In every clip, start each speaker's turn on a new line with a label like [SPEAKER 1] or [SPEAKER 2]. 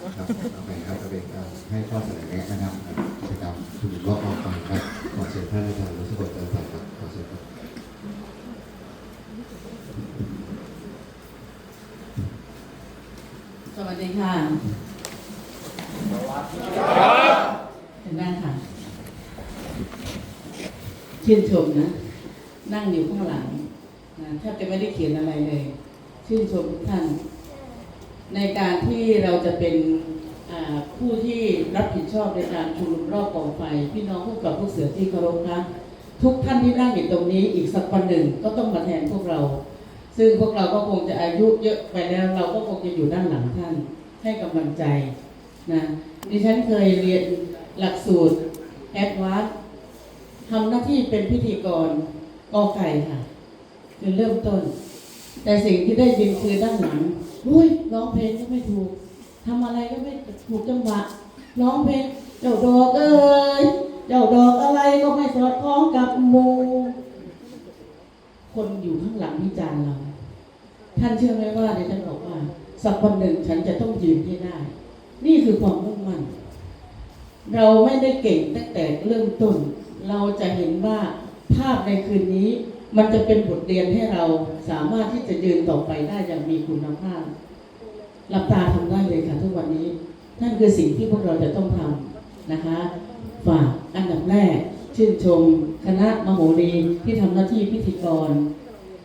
[SPEAKER 1] ครับเอาไปครับเอาไปเอาให้ข้อเสนอแนะนะครับกิจกรรมชุมนุมรอบกองไฟครับขอเชิญท่านอาจารย์รัชกลจันทร์ศักดิ์ครับขอเชิญครับ
[SPEAKER 2] สวัสดีค่ะเห็นไหมค่ะชื่นชมนะ นั่งอยู่ข้างหลังนะแทบจะไม่ได้เขียนอะไรเลย ชื่นชมทุกท่าน ในการที่เราจะเป็นผู้ที่รับผิดชอบในการชุมนุมรอบกองไฟ พี่น้องผู้กับผู้เสือที่เคารพนะทุกท่านที่นั่งอยู่ตรงนี้อีกสักวันหนึ่งก็ต้องมาแทนพวกเรา ซึ่งพวกเราก็คงจะอายุเยอะไปแล้ว เราก็คงจะอยู่ด้านหลังท่านให้กำลังใจนะดิฉันเคยเรียนหลักสูตรแอดวานทำหน้าที่เป็นพิธีกรกอไก่ค่ะคือเริ่มต้น แต่สิ่งที่ได้ยินคือด้านหลังอุ้ยร้องเพลงก็ไม่ถูกทำอะไรก็ไม่ถูกจังหวะร้องเพลงเจ้าดอกเอ้ยเจ้าดอกอะไรก็ไม่สอดคล้องกับมูคนอยู่ข้างหลังวิจารณ์เรา ท่านเชื่อไหมว่าดิฉันบอกว่า สักวันหนึ่งฉันจะต้องยืนให้ได้ นี่คือความมุ่งมั่น เราไม่ได้เก่งตั้งแต่เริ่มต้น เราจะเห็นว่าภาพในคืนนี้ มันจะเป็นบทเรียนให้เราสามารถที่จะยืนต่อไปได้อย่างมีคุณภาพหลับตาทำได้เลยค่ะทุกวันนี้ นั่นคือสิ่งที่พวกเราจะต้องทำนะคะ ฝากอันดับแรก ชื่นชมคณะมโหรีที่ทำหน้าที่พิธีกร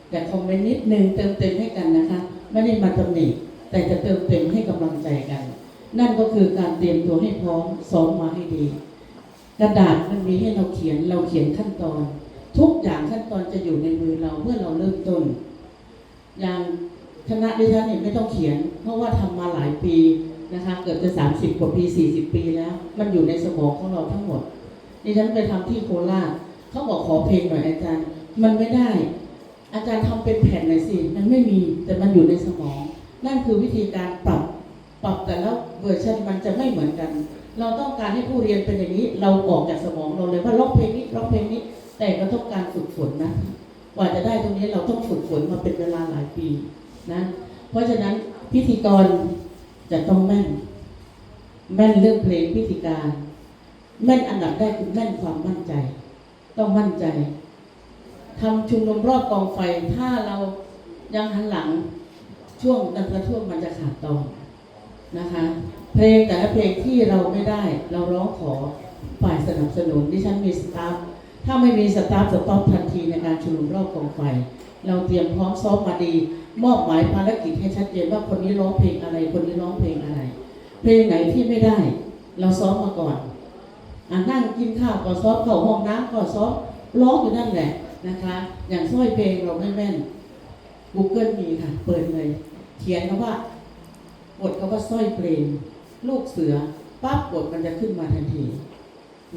[SPEAKER 2] แต่คอมเมนต์นิดนึงเติมเต็มให้กันนะคะ ไม่ได้มาตำหนิแต่จะเติมเต็มให้กำลังใจกัน นั่นก็คือการเตรียมตัวให้พร้อมซ้อมมาให้ดี กระดาษมันมีให้เราเขียนเราเขียนขั้นตอน ทุกอย่างขั้นตอนจะอยู่ในมือเราเมื่อเราเริ่มต้น อย่างคณะดิฉันเนี่ยไม่ต้องเขียน เพราะว่าทำมาหลายปีนะคะเกือบจะ 30 กว่าปี 40 ปีแล้ว มันอยู่ในสมองของเราทั้งหมดดิฉันไปทำที่โคราชเขาบอกขอเพลงหน่อยอาจารย์ มันไม่ได้ อาจารย์ทำเป็นแผ่นหน่อยสิ มันไม่มีแต่มันอยู่ในสมอง นั่นคือวิธีการปรับปรับแต่และเวอร์ชันมันจะไม่เหมือนกัน เราต้องการให้ผู้เรียนเป็นอย่างนี้ เราออกจากสมองเราเลยว่าร้องเพลงนี้ร้องเพลงนี้ แต่ก็ต้องการฝึกฝนนะกว่าจะได้ตรงนี้เราต้องฝึกฝนมาเป็นเวลาหลายปีนะ เพราะฉะนั้นพิธีกรจะต้องแม่น แม่นเรื่องเพลงพิธีการ แม่นอันดับแรกคือแม่นความมั่นใจ ต้องมั่นใจทำชุมนุมรอบกองไฟ ถ้าเรายังหันหลังช่วงนั้นละช่วงมันจะขาดตอนนะคะ เพลงแต่ละเพลงที่เราไม่ได้ เราร้องขอฝ่ายสนับสนุนดิฉันมีสตาฟ ถ้าไม่มีสตาฟสต็อปทันทีในการชุมนุมรอบกองไฟ เราเตรียมพร้อมซ้อมมาดี มอบหมายภารกิจให้ชัดเจนว่าคนนี้ร้องเพลงอะไร คนนี้ร้องเพลงอะไร เพลงไหนที่ไม่ได้ เราซ้อมมาก่อนอะนั่งกินข้าวก็ซ้อมเข้าห้องน้ำก็ซ้อมร้องอยู่นั่นแหละนะคะ อย่างสร้อยเพลงเราไม่แม่น Google มีค่ะ เปิดเลย เขียนคำว่าบทคำว่าสร้อยเพลง ลูกเสือปั๊บบทมันจะขึ้นมาทันที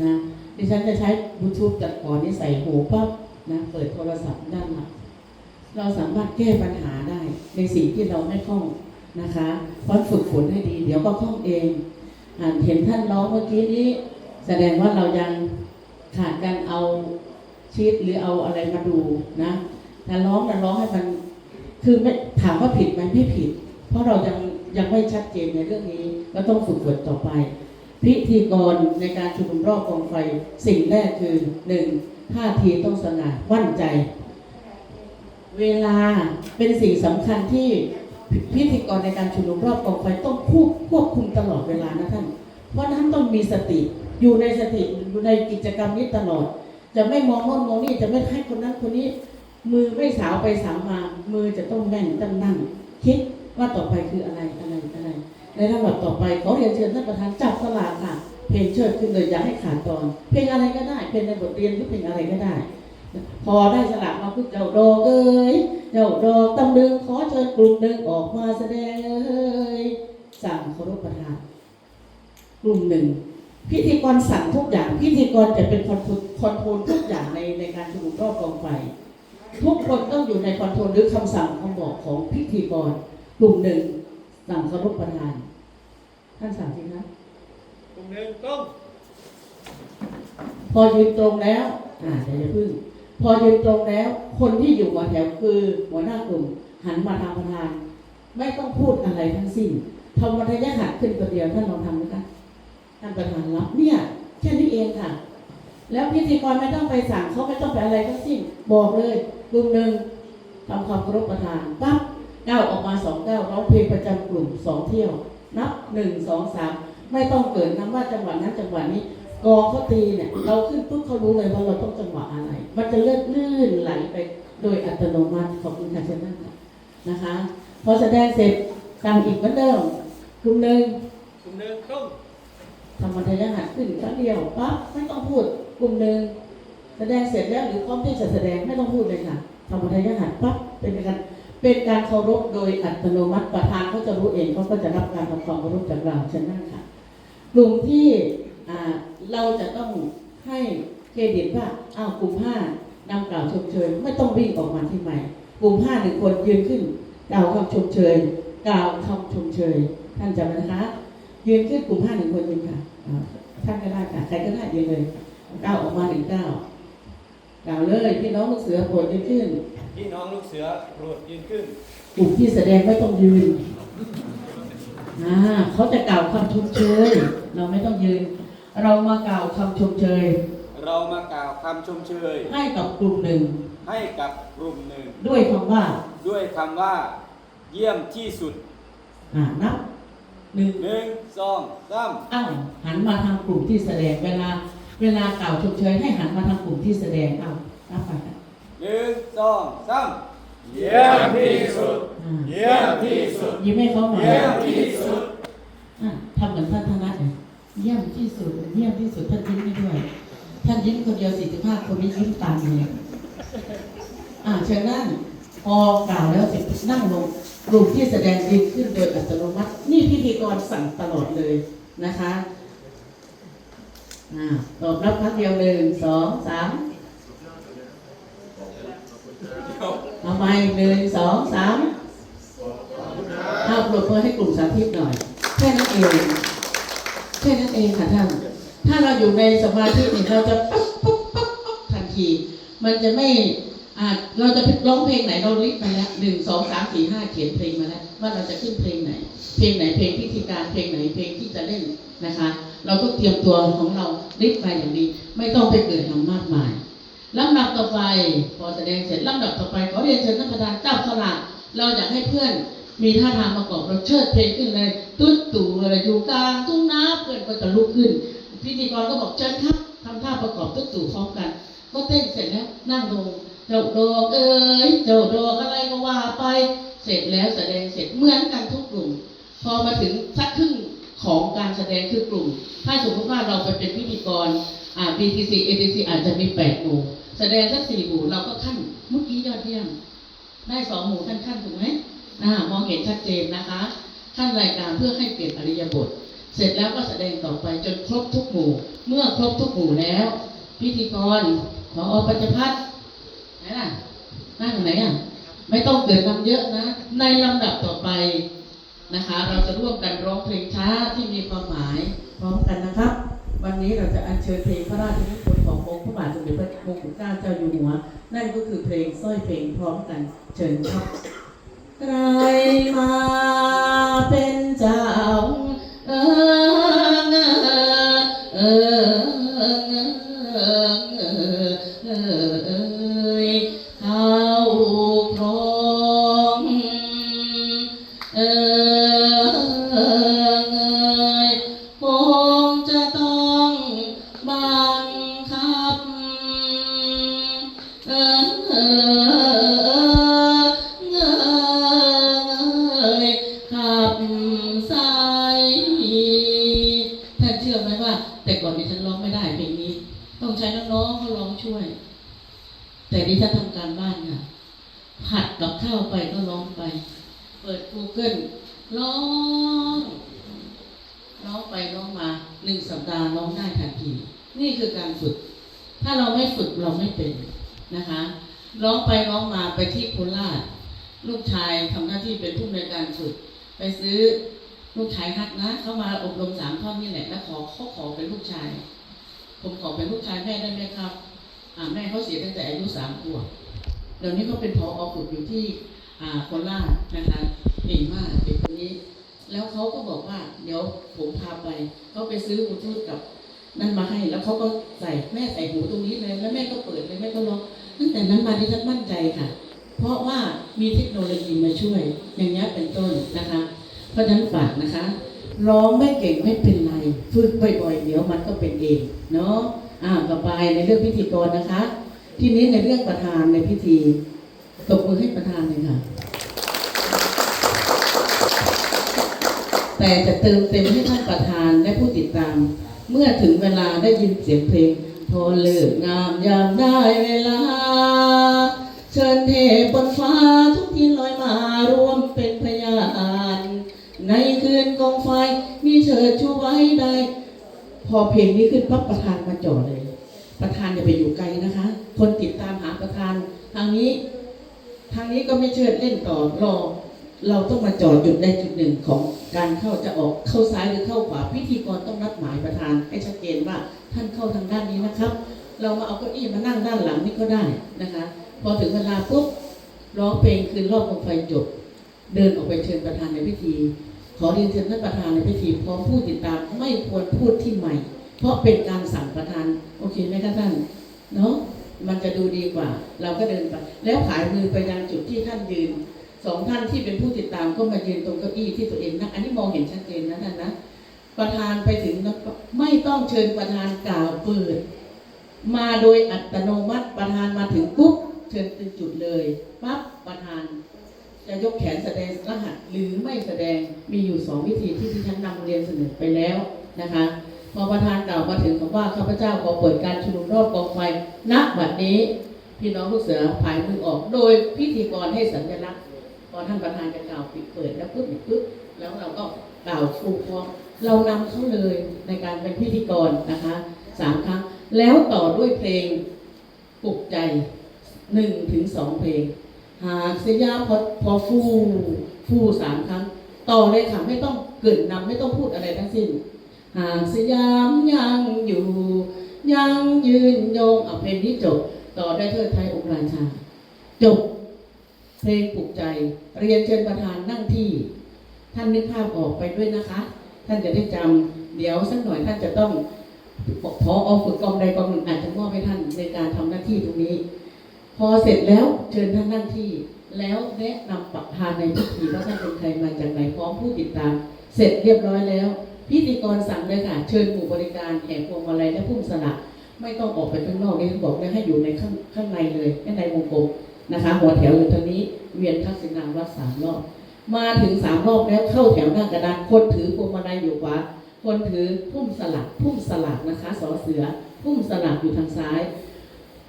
[SPEAKER 2] นะดิฉันจะใช้บลูทูธจัดก่อนนี่ใส่หูปั๊บนะเปิดโทรศัพท์ด้านหลังเราสามารถแก้ปัญหาได้ในสิ่งที่เราไม่คล่องนะคะเพราะฝึกฝนให้ดี เดี๋ยวก็คล่องเองอเห็นท่านร้องเมื่อกี้นี้ แสดงว่าเรายังขาดการเอาชีตหรือเอาอะไรมาดูนะถ้าร้องนะร้องให้มันคือไม่ถามว่าผิดไหมไม่ผิด เพราะเรายังยังไม่ชัดเจนในเรื่องนี้ ก็ต้องฝึกฝนต่อไป พิธีกรในการชุมนุมรอบกองไฟ สิ่งแรกคือหนึ่งท่าทีต้องสง่ามั่นใจ เวลาเป็นสิ่งสำคัญที่พิธีกรในการชุมนุมรอบกองไฟต้องควบควบคุมตลอดเวลานะท่าน เพราะท่านต้องมีสติอยู่ในสติอยู่ในกิจกรรมนี้ตลอด จะไม่มองโน่นมองนี่จะไม่ให้คนนั้นคนนี้ มือไม่สาวไปสาวมา มือจะต้องแม่นตั้งนั่งคิดว่าต่อไปคืออะไรอะไรอะไร ในลำดับต่อไปเขอเรียนเชิญท่านประธานจับสลากค่ะ เพลงเชิดขึ้นเลยอย่าให้ขาดตอน เพลงอะไรก็ได้ เพลงในบทเรียนหรือเพลงอะไรก็ได้ พอได้สลากมาปุ๊บเจ้าดอกเอ้ยเจ้าดอกตำลึงขอเชิญกลุ่มหนึ่งออกมาแสดงเอ้ยสั่งเคารพประธาน กลุ่มหนึ่งพิธีกรสั่งทุกอย่าง พิธีกรจะเป็นคอนโทรลคอนโทรลทุกอย่างในในการชุมนุมรอบกองไฟทุกคนต้องอยู่ในคอนโทรลหรือคำสั่งคำบอกของพิธีกรกลุ่มหนึ่ง สั่งเคารพประธาน ท่านสั่งจริงนะ
[SPEAKER 3] กลุ่มหนึ่งต้อง
[SPEAKER 2] พอยืนตรงแล้ว อ่าเดี๋ยวอย่าพึ่ง พอยืนตรงแล้ว คนที่อยู่หัวแถวคือหัวหน้ากลุ่ม หันมาทางประธาน ไม่ต้องพูดอะไรทั้งสิ้นทำมัธยหัดขึ้นคนเดียวท่านลองทำไหมคะท่านประธานรับเนี่ยแค่นี้เองค่ะ แล้วพิธีกรไม่ต้องไปสั่งเขาไม่ต้องไปอะไรทั้งสิ้น บอกเลยกลุ่มหนึ่งทำความเคารพประธานปั๊บ ก้าวออกมาสองก้าวร้องเพลงประจำกลุ่มสองเที่ยว นับหนึ่งสองสามไม่ต้องเกิดนำว่าจังหวะนั้นจังหวะนี้กองเขาตีเนี่ยเราขึ้นปุ๊บเขารู้เลยว่าเราต้องจังหวะอะไร มันจะเลื่อนลื่นไหลไปโดยอัตโนมัติขอบคุณค่ะเช่นนั้นค่ะนะคะพอแสดงเสร็จสั่งอีกเหมือนเดิมกลุ่มหนึ่ง
[SPEAKER 3] กลุ่มหนึ่งต้อง
[SPEAKER 2] ทำมัธยหัดขึ้นครั้งเดียวปั๊บไม่ต้องพูดกลุ่มหนึ่งแสดงเสร็จแล้วหรือพร้อมที่จะแสดงไม่ต้องพูดเลยค่ะทำมัธยหัดปั๊บเป็นการ เป็นการเคารพโดยอัตโนมัติประธานเขาจะรู้เองเขาก็จะรับการทำความเคารพจากเราเช่นนั้นค่ะกลุ่มที่เราจะต้องให้เครดิตว่าอ้าวกลุ่มห้านำกล่าวชมเชยไม่ต้องวิ่งออกมาที่ใหม่กลุ่มห้าหนึ่งคนยืนขึ้นกล่าวคำชมเชยกล่าวคำชมเชยท่านจำนะคะยืนขึ้นกลุ่มห้าหนึ่งคนยืนค่ะท่านก็ได้ค่ะใครก็ได้ยืนเลยก้าวออกมาหนึ่งก้าวกล่าวเลยพี่น้องลูกเสือโปรดยืนขึ้น
[SPEAKER 3] พี่น้องลูกเสือโปรดยืนขึ้น
[SPEAKER 2] กลุ่มที่แสดงไม่ต้องยืนอ่าเขาจะกล่าวคำชมเชย เราไม่ต้องยืน เรามากล่าวคำชมเชย
[SPEAKER 3] เรามากล่าวคำชมเชย
[SPEAKER 2] ให้กับกลุ่มหนึ่ง
[SPEAKER 3] ให้กับกลุ่มหนึ่ง
[SPEAKER 2] ด้วยคำว่า
[SPEAKER 3] ด้วยคำว่า เยี่ยมที่สุด
[SPEAKER 2] อ่านับหนึ่ง
[SPEAKER 3] หนึ่งสองสาม
[SPEAKER 2] อ้าวหันมาทางกลุ่มที่แสดงเวลา เวลากล่าวชมเชยให้หันมาทางกลุ่มที่แสดงอ้าวนับไปค่ะ
[SPEAKER 3] หนึ่งสองสาม
[SPEAKER 4] เยี่ยมที่สุด
[SPEAKER 2] อ่า
[SPEAKER 4] เยี่ยมที่สุด
[SPEAKER 2] ยิ้มให้เขาหน่อย
[SPEAKER 4] เยี่ยมที่สุด
[SPEAKER 2] อะทำเหมือนท่านธนัทเลยเยี่ยมที่สุดเยี่ยมที่สุดท่านยิ้มให้ด้วย ท่านยิ้มคนเดียวสี่สิบห้าคนนี้ยิ้มตามเลยอ่าเชิญนั่งพอกล่าวแล้วเสร็จนั่งลงกลุ่มที่แสดงยืนขึ้นโดยอัตโนมัติ นี่พิธีกรสั่งตลอดเลยนะคะอ่าตอบรับครั้งเดียวหนึ่งสองสามเอา ไปหนึ่งสองสามเอาปรบมือให้กลุ่มสาธิตหน่อย แค่นั้นเองแค่นั้นเองค่ะท่าน ถ้าเราอยู่ในสมาธิเนี่ยเราจะปั๊บปั๊บปั๊บปั๊บทันที มันจะไม่อาเราจะร้องเพลงไหนเราลิสต์มาแล้วหนึ่งสองสามสี่ห้าเขียนเพลงมาแล้วว่าเราจะขึ้นเพลงไหน เพลงไหนเพลงพิธีการเพลงไหนเพลงที่จะเล่นนะคะ เราก็เตรียมตัวของเราลิสต์ไปอย่างดีไม่ต้องไปเกิดทำมากมาย ลำดับต่อไป พอแสดงเสร็จลำดับต่อไปขอเรียนเชิญท่านประธานเจ้าสละเราอยากให้เพื่อนมีท่าทางประกอบเราเชิดเพลงขึ้นเลยตุ๊ดตู่อะไรอยู่กลางทุ่งนาเพื่อนก็จะลุกขึ้น พิธีกรก็บอกเชิญครับทำท่าประกอบตุ๊ดตู่พร้อมกัน ก็เต้นเสร็จแล้วนั่งลงเจ้าดอกเอ้ยเจ้าดอกอะไรก็ว่าไป เสร็จแล้วแสดงเสร็จเหมือนกันทุกกลุ่ม พอมาถึงสักครึ่ง ของการแสดงคือกลุ่ม ถ้าสมมติว่าเราไปเป็นพิธีกรอ่า BTC ATC อาจจะมีแปดหมู่แสดงสักสี่หมู่เราก็ขั้นเมื่อกี้ยอดเยี่ยม ได้สองหมู่ขั้นขั้นถูกไหมอ่ามองเห็นชัดเจนนะคะ ขั้นรายการเพื่อให้เปลี่ยนอริยบท เสร็จแล้วก็แสดงต่อไปจนครบทุกหมู่ เมื่อครบทุกหมู่แล้ว พิธีกรขออปัจพัฒน์ไหนล่ะนั่งไหนอะไม่ต้องเกิดคำเยอะนะ ในลำดับต่อไป นะคะ เราจะร่วมกันร้องเพลงช้าที่มีความหมายพร้อมกันนะครับ วันนี้เราจะอัญเชิญเพลงพระราชนิพนธ์ขององค์พระบาทสมเด็จพระมงกุฎเกล้าเจ้าอยู่หัว นั่นก็คือเพลงสร้อยเพลงพร้อมกันเชิญครับใครมาเป็นเจ้าเออเออเออเออเออเขาครองเออ เราไม่เป็นนะคะร้องไปร้องมาไปที่โคราชลูกชายทำหน้าที่เป็นผู้ในการฝึก ไปซื้อลูกชายฮักนะเขามาอบรมสามท่อนนี่แหละแล้วขอเขาขอเป็นลูกชาย ผมขอเป็นลูกชายแม่ได้ไหมครับอ่าแม่เขาเสียตั้งแต่อายุสามขวบเดี๋ยวนี้เขาเป็นพออฝึกอยู่ที่อ่าโคราชนะคะเก่งมากเด็กคนนี้ แล้วเขาก็บอกว่า เดี๋ยวผมพาไปเขาไปซื้อบลูทูธกับ นั่นมาให้ แล้วเขาก็ใส่แม่ใส่หูตรงนี้เลยแล้วแม่ก็เปิดเลยแม่ก็ร้องตั้งแต่นั้นมาที่ฉันมั่นใจค่ะ เพราะว่ามีเทคโนโลยีมาช่วย อย่างนี้เป็นต้นนะคะ เพราะฉะนั้นฝากนะคะร้องไม่เก่งไม่เป็นไรฝึกบ่อยๆเดี๋ยวมันก็เป็นเองเนาะอ่าต่อไปในเรื่องพิธีกรนะคะ ทีนี้ในเรื่องประธานในพิธีตบมือให้ประธานเลยค่ะ แต่จะเติมเต็มให้ท่านประธานและผู้ติดตาม เมื่อถึงเวลาได้ยินเสียงเพลงพอเลิกงามยามได้เวลา เชิญเทพบนฟ้าทุกที่ลอยมารวมเป็นพยานในคืนกองไฟมีเชิดชูไว้ได้ พอเพลงนี้ขึ้นปั๊บประธานมาจ่อเลย ประธานอย่าไปอยู่ไกลนะคะ คนติดตามหาประธาน ทางนี้ ทางนี้ก็ไม่เชิดเล่นต่อรอ เราต้องมาจ่อจุดใดจุดหนึ่งของการเข้าจะออกเข้าซ้ายหรือเข้าขวาพิธีกรต้องนัดหมายประธานให้ชัดเจนว่าท่านเข้าทางด้านนี้นะครับ เรามาเอาเก้าอี้มานั่งด้านหลังนี่ก็ได้นะคะ พอถึงเวลาปุ๊บร้องเพลงคืนรอบกองไฟจบ เดินออกไปเชิญประธานในพิธี ขอเรียนเชิญท่านประธานในพิธีพร้อมผู้ติดตามไม่ควรพูดที่ใหม่ เพราะเป็นการสั่งประธานโอเคไหมคะท่านเนาะมันจะดูดีกว่า เราก็เดินไปแล้วขายมือไปยังจุดที่ท่านยืน สองท่านที่เป็นผู้ติดตามก็มายืนตรงเก้าอี้ที่ตัวเองนั่งอันนี้มองเห็นชัดเจนนะท่านนะประธานไปถึงแล้วไม่ต้องเชิญประธานกล่าวเปิด มาโดยอัตโนมัติประธานมาถึงปุ๊บเชิญเป็นจุดเลยปั๊บประธาน จะยกแขนแสดงรหัสหรือไม่แสดงมีอยู่สองวิธีที่ที่ฉันนำเรียนเสนอไปแล้วนะคะพอประธานกล่าวมาถึงคำว่าข้าพเจ้าขอเปิดการชุมนุมรอบกองไฟณบัดนี้ พี่น้องลูกเสือผายมือออก โดยพิธีกรให้สัญลักษณ์ อท่านประธานจะกล่าวปิดเปิดแล้วปุ๊บปุ๊บแล้วเราก็กล่าวฟูฟองเรานำเขาเลยในการเป็นพิธีกรนะคะสามครั้ง แล้วต่อด้วยเพลงปลุกใจหนึ่งถึงสองเพลง หากสยาพอพอฟูฟูสามครั้ง ต่อเลยค่ะไม่ต้องเกรินนำไม่ต้องพูดอะไรทั้งสิ้น หากสยามยังอยู่ ยังยืนยงเอาเพลงนี้จบ ต่อได้เทิดไทยองค์ราชาจบ เพลงปลุกใจ เรียนเชิญประธานนั่งที่ ท่านนึกภาพออกไปด้วยนะคะ ท่านจะได้จำเดี๋ยวสักหน่อยท่านจะต้องพออฝึกกองใดกองหนึ่งอาจจะมอบให้ท่านในการทำหน้าที่ตรงนี้ พอเสร็จแล้วเชิญท่านนั่งที่ แล้วแนะนำประธานในพิธีว่าท่านเป็นใครมาจากไหนพร้อมผู้ติดตาม เสร็จเรียบร้อยแล้ว พิธีกรสั่งเลยค่ะ เชิญหมู่บริการแห่พวงมาลัยและพุ่มสลักไม่ต้องออกไปข้างนอกนี่บอกเลยให้อยู่ในข้างข้างในเลยข้างในวงกลม นะคะหัวแถวอยู่ตรงนี้เวียนทักษิณาวัดสามรอบมาถึงสามรอบแล้วเข้าแถวหน้ากระดานคนถือพวงมาลัยอยู่ขวาคนถือพุ่มสลักพุ่มสลักนะคะสอเสือพุ่มสลักอยู่ทางซ้าย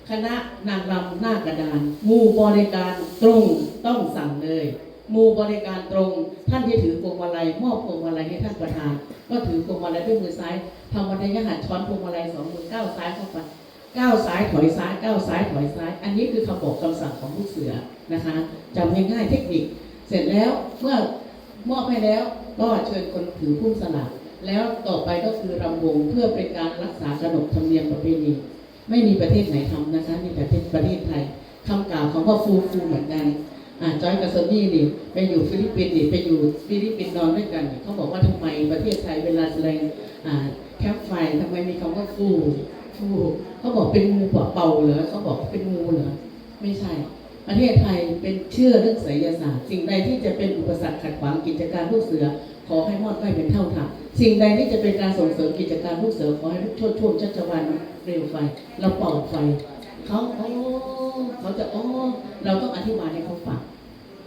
[SPEAKER 2] คณะนางรำหน้ากระดานมูบริการตรงต้องสั่งเลยมูบริการตรง ท่านที่ถือพวงมาลัยมอบพวงมาลัยให้ท่านประธาน ก็ถือพวงมาลัยด้วยมือซ้ายทำวันยหัดช้อนพวงมาลัยสองมือก้าวซ้ายเข้าไป ก้าวซ้ายถอยซ้ายก้าวซ้ายถอยซ้าย อันนี้คือคำบอกคำสั่งของลูกเสือนะคะจำง่ายๆเทคนิค เสร็จแล้วเมื่อมอบให้แล้วก็เชิญคนถือพุ่มสลักแล้วต่อไปก็คือรำวงเพื่อเป็นการรักษาขนบธรรมเนียมประเพณีไม่มีประเทศไหนทำนะคะมีแต่ประเทศไทยคำกล่าวของว่าฟูฟูเหมือนกันอ่าจอยกับโซนี่นี่ไปอยู่ฟิลิปปินส์นี่ไปอยู่ฟิลิปปินส์นอนด้วยกันเขาบอกว่าทำไมประเทศไทยเวลาแสดงอ่าแคมป์ไฟทำไมมีคำว่าฟูฟู เขาบอกเป็นงูเป่าเหรอเขาบอกเป็นงูเหรอไม่ใช่ ประเทศไทยเป็นเชื่อเรื่องไสยศาสตร์ สิ่งใดที่จะเป็นอุปสรรคขัดขวางกิจการลูกเสือ ขอให้มอดไหม้เป็นเท่าทันสิ่งใดที่จะเป็นการส่งเสริมกิจการลูกเสือขอให้ลูกโชดช่วงชัชวานเร็วไฟเราเป่าไฟเขาโอ้เขาจะโอ้เราต้องอธิบายให้เขาฟัง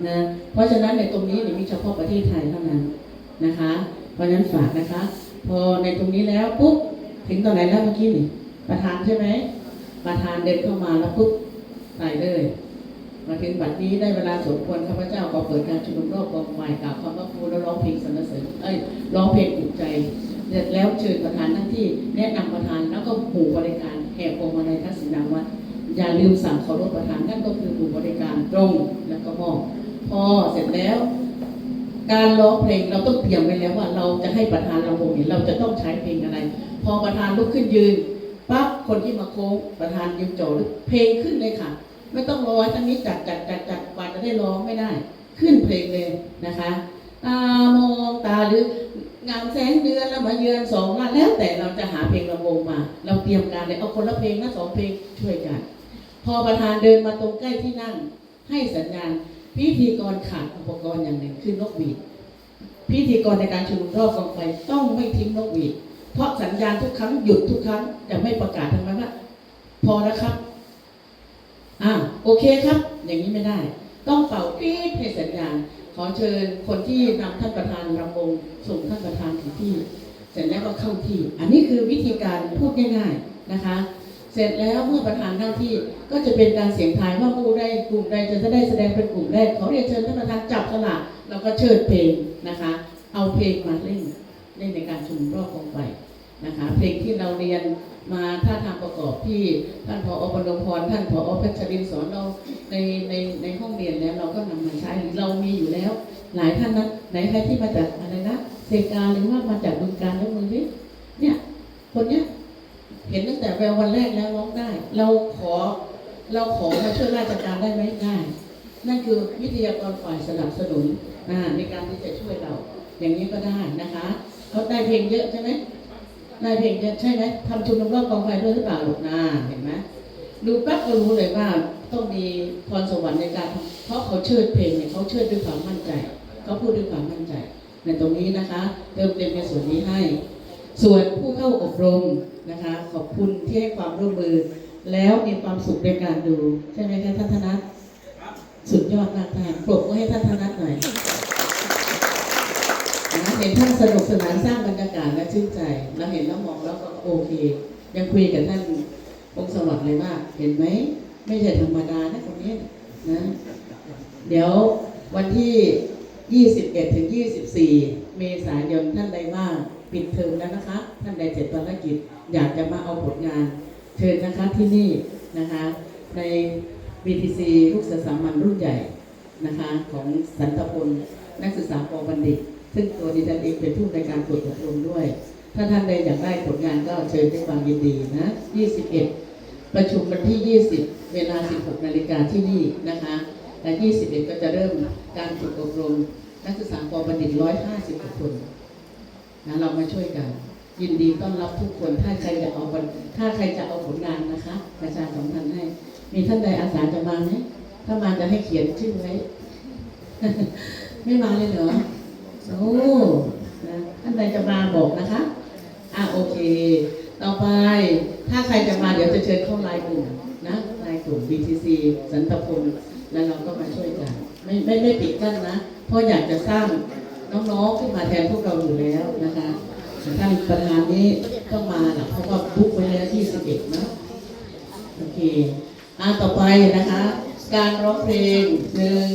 [SPEAKER 2] นะเพราะฉะนั้นในตรงนี้มีเฉพาะประเทศไทยเท่านั้นนะคะ เพราะฉะนั้นฝากนะคะ พอในตรงนี้แล้วปุ๊บถึงตอนไหนแล้วเมื่อกี้นี่ ประธานใช่ไหมประธานเดินเข้ามาแล้วปุ๊บใส่เลย มาถึงบัดนี้ได้เวลาสมควรข้าพเจ้าขอเปิดการชุมนุมรอบกองไฟกล่าวคำว่าครูแล้วร้องเพลงสรรเสริญเอ้ยร้องเพลงปลุกใจเสร็จแล้วเชิญประธานหน้าที่แนะนำประธานแล้วก็หมู่บริการแห่พวงมาลัยทักษิณาวัดอย่าลืมสั่งเคารพประธานนั่นก็คือหมู่บริการตรงแล้วก็มอบพอเสร็จแล้ว การร้องเพลงเราต้องเตรียมไว้แล้วว่าเราจะให้ประธานเราวงนี้เราจะต้องใช้เพลงอะไร พอประธานลุกขึ้นยืน คนที่มาโค้งประธานยืนโจหรือเพลงขึ้นเลยค่ะ ไม่ต้องรอให้ท่านนี้จัดจัดจัดจัดกว่าจะได้ร้องไม่ได้ ขึ้นเพลงเลยนะคะตามองตาหรืองามแสงเดือนแล้วมาเยือนสองล้านแล้วแต่เราจะหาเพลงลำวงมา เราเตรียมการเลยเอาคนละเพลงนะสองเพลงช่วยกัน พอประธานเดินมาตรงใกล้ที่นั่ง ให้สัญญาณพิธีกรขาดอุปกรณ์อย่างหนึ่งคือนกหวีดพิธีกรในการชุมนุมรอบกองไฟต้องไม่ทิ้งนกหวีด เพราะสัญญาณทุกครั้งหยุดทุกครั้งจะไม่ประกาศทำไมว่าพอแล้วครับอ่าโอเคครับ อย่างนี้ไม่ได้ ต้องเป่าปี๊ดให้สัญญาณ ขอเชิญคนที่นำท่านประธานรำวงส่งท่านประธานถึงที่ เสร็จแล้วก็เข้าที่ อันนี้คือวิธีการพูดง่ายๆนะคะ เสร็จแล้วเมื่อประธานหน้าที่ก็จะเป็นการเสียงทายว่าผู้ใดกลุ่มใดจะได้แสดงเป็นกลุ่มแรกขอเรียนเชิญท่านประธานจับสลากแล้วก็เชิญเพลงนะคะ เอาเพลงมาเล่น เล่นในการชุมรอบองไฟนะคะเพลงที่เราเรียนมาท่าทางประกอบที่ท่านผออปนพรท่านผอเพชรินสอนเราในในในห้องเรียนแล้วเราก็นำมาใช้เรามีอยู่แล้ว หลายท่านนะไหนใครที่มาจากอะไรนะเซกาหรือว่ามาจากบึงการแล้วมือนี่เนี่ยคนเนี้ยเห็นตั้งแต่แวววันแรกแล้วร้องได้ เราขอเราขอมาช่วยราชการได้ไหมได้นั่นคือวิทยากรฝ่ายสนับสนุนในการที่จะช่วยเรา อย่างนี้ก็ได้นะคะ เขาได้เพลงเยอะใช่ไหมได้เพลงเยอะใช่ไหมทำชุมนุมรอบกองไฟด้วยหรือเปล่าลูกนาเห็นไหมดูแป๊บก็รู้เลยว่าต้องมีพรสวรรค์ในการเพราะเขาเชิดเพลงเนี่ยเขาเชิดด้วยความมั่นใจเขาพูดด้วยความมั่นใจ ในตรงนี้นะคะเติมเต็มในส่วนนี้ให้ ส่วนผู้เข้าอบรมนะคะ ขอบคุณที่ให้ความร่วมมือ แล้วมีความสุขในการดู ใช่ไหมคะท่านธนัทสุดยอดมากท่านปรบมือให้ท่านธนัทหน่อยนะเห็นท่าน สนุกสนานสร้างบรรยากาศและชื่นใจเราเห็นแล้วมองแล้วก็โอเค ยังคุยกับท่านองค์สวัสดิ์เลยว่า เห็นไหม ไม่ใช่ธรรมดานะคนนี้นะ เดี๋ยววันที่ 21 ถึง 24 เมษายนท่านใดว่าปิดเทอมแล้วนะคะ ท่านใดเสร็จภารกิจ อยากจะมาเอาผลงาน เชิญนะคะที่นี่นะคะ ใน BTC ลูกเสือสามัญรุ่นใหญ่นะคะ ของสันตพลนักศึกษาปบัณฑิต ซึ่งตัวดิฉันเองเป็นผู้ในการตรวจอบรมด้วย ถ้าท่านใดอยากได้ผลงานก็เชิญด้วยความยินดีนะ 21 ประชุมวันที่ 20 เวลา 16 นาฬิกาที่นี่นะคะ และ 21 ก็จะเริ่มการฝึกอบรม นักศึกษาปบัณฑิต 150กว่าคนนะเรามาช่วยกัน ยินดีต้อนรับทุกคนถ้าใครจะเอาผลถ้าใครจะเอาผลงานนะคะประชาสัมพันธ์ให้ มีท่านใดอาสาจะมาไหมถ้ามาจะให้เขียนชื่อไว้ ไม่มาเลยเหรอ โอ้นะท่านใดจะมาบอกนะคะอะโอเค ต่อไปถ้าใครจะมาเดี๋ยวจะเชิญเข้าไลน์กลุ่มนะไลน์กลุ่ม BTC สันตพลแล้วเราก็มาช่วยกัน ไม่ไม่ไม่ปิดกั้นนะ เพราะอยากจะสร้างน้องๆขึ้นมาแทนพวกเราอยู่แล้วนะคะท่านประธานนี้ต้องมาหลักเพราะว่าบุ๊กไว้แล้วที่11นะโอเคอ่าต่อไปนะคะ การร้องเพลงหนึ่ง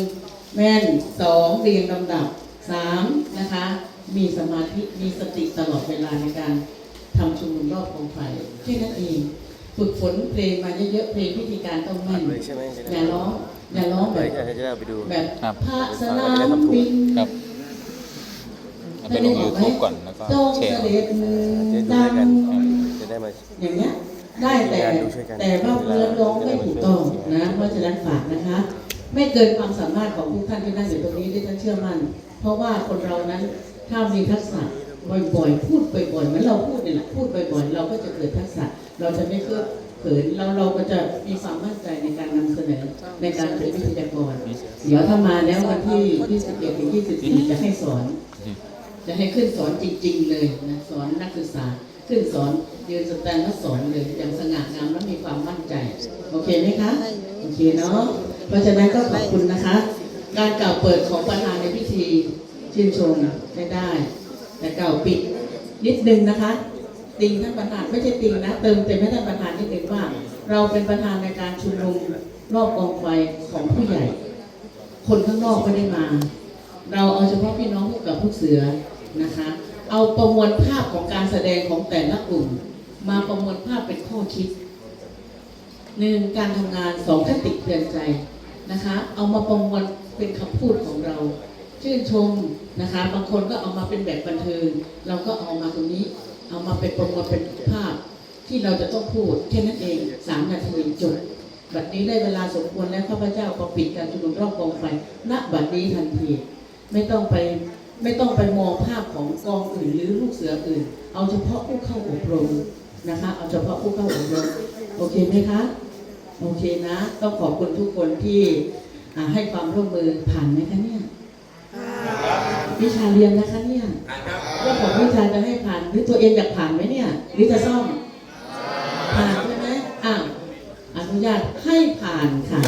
[SPEAKER 2] แม่นสองเรียงลำดับ สามนะคะ มีสมาธิมีสติตลอดเวลาในการทำชุมนุมรอบกองไฟแค่นั้นเองฝึกฝนเพลงมาเยอะๆเพลงพิธีการต้องแม่น
[SPEAKER 5] เลยใช่ไหมจะ
[SPEAKER 2] อ
[SPEAKER 5] ได้
[SPEAKER 2] ย่าร้องอย่าร้องแบ
[SPEAKER 5] ไป
[SPEAKER 2] บ
[SPEAKER 5] จะได้ไปดู
[SPEAKER 2] แบบ
[SPEAKER 6] ครับ
[SPEAKER 2] พระสนามบิน
[SPEAKER 6] ครับเอาไปลง YouTube ก่อนแล้วก็
[SPEAKER 2] จง
[SPEAKER 6] แช
[SPEAKER 2] เส
[SPEAKER 6] ร์
[SPEAKER 2] ด็จ
[SPEAKER 5] จะดู
[SPEAKER 2] ดั
[SPEAKER 5] ด้วย
[SPEAKER 2] ง
[SPEAKER 5] กันจะได้มา
[SPEAKER 2] อย่างเงี้ยได้แต่
[SPEAKER 5] มีงานดูช่วยกัน
[SPEAKER 2] แต่ว่าเนื้อร้องไม่ถูกต้องนะเพราะฉะนั้นฝากนะคะ ไม่เกินความสามารถของทุกท่านที่นั่งอยู่ตรงนี้ที่ฉันเชื่อมั่น เพราะว่าคนเรานั้นถ้ามีทักษะบ่อยๆ พูดบ่อยๆเหมือนเราพูดนี่แหละพูดบ่อยๆ เราก็จะเกิดทักษะ เราจะไม่เคอเขินแล้วเราก็จะมีความมั่นใจในการนำเสนอในการเป็นวิทยากร เดี๋ยวถ้ามาแล้ววันที่21ถึง24จะให้สอน จะให้ขึ้นสอนจริง ๆ เลยนะสอนนักศึกษา ขึ้นสอนยืนสแตนแล้วสอนเลยอย่างสง่างามและมีความมั่นใจ โอเคไหมคะ โอเคเนาะ เพราะฉะนั้นก็ขอบคุณนะคะ การกล่าวเปิดของประธานในพิธีชื่นชมได้ได้ แต่กล่าวปิดนิดนึงนะคะ ติงท่านประธานไม่ใช่ติงนะ เติมเต็มให้ท่านประธานนิดนึงว่า เราเป็นประธานในการชุมนุมรอบกองไฟของผู้ใหญ่ คนข้างนอกไม่ได้มา เราเอาเฉพาะพี่น้องผู้กับผู้เสือนะคะ เอาประมวลภาพของการแสดงของแต่ละกลุ่ม มาประมวลภาพเป็นข้อคิดหนึ่งการทำงานสองคติเตือนใจ นะคะ เอามาประมวลเป็นคำพูดของเรา ชื่นชมนะคะ บางคนก็เอามาเป็นแบบบันเทิง เราก็เอามาตรงนี้ เอามาเป็นประมวลเป็นภาพที่เราจะต้องพูดแค่นั้นเองสามนาทีจบบัดนี้ได้เวลาสมควรแล้วข้าพเจ้าก็ปิดการชุมนุมรอบกองไฟณบัดนี้ทันทีไม่ต้องไปไม่ต้องไปมองภาพของกองอื่นหรือลูกเสืออื่น เอาเฉพาะผู้เข้าอบรมนะคะ เอาเฉพาะผู้เข้าอบรมโอเคไหมคะ โอเคนะ ต้องขอบคุณทุกคนที่อ่าให้ความร่วมมือผ่านไหมคะเนี่ยวิชาเรียนนะคะเนี่ยเรื่องของวิชาจะให้ผ่านหรือตัวเองอยากผ่านไหมเนี่ยหรือจะซ่อมผ่านใช่ไหมอ้าวอนุญาตให้ผ่านค่ะ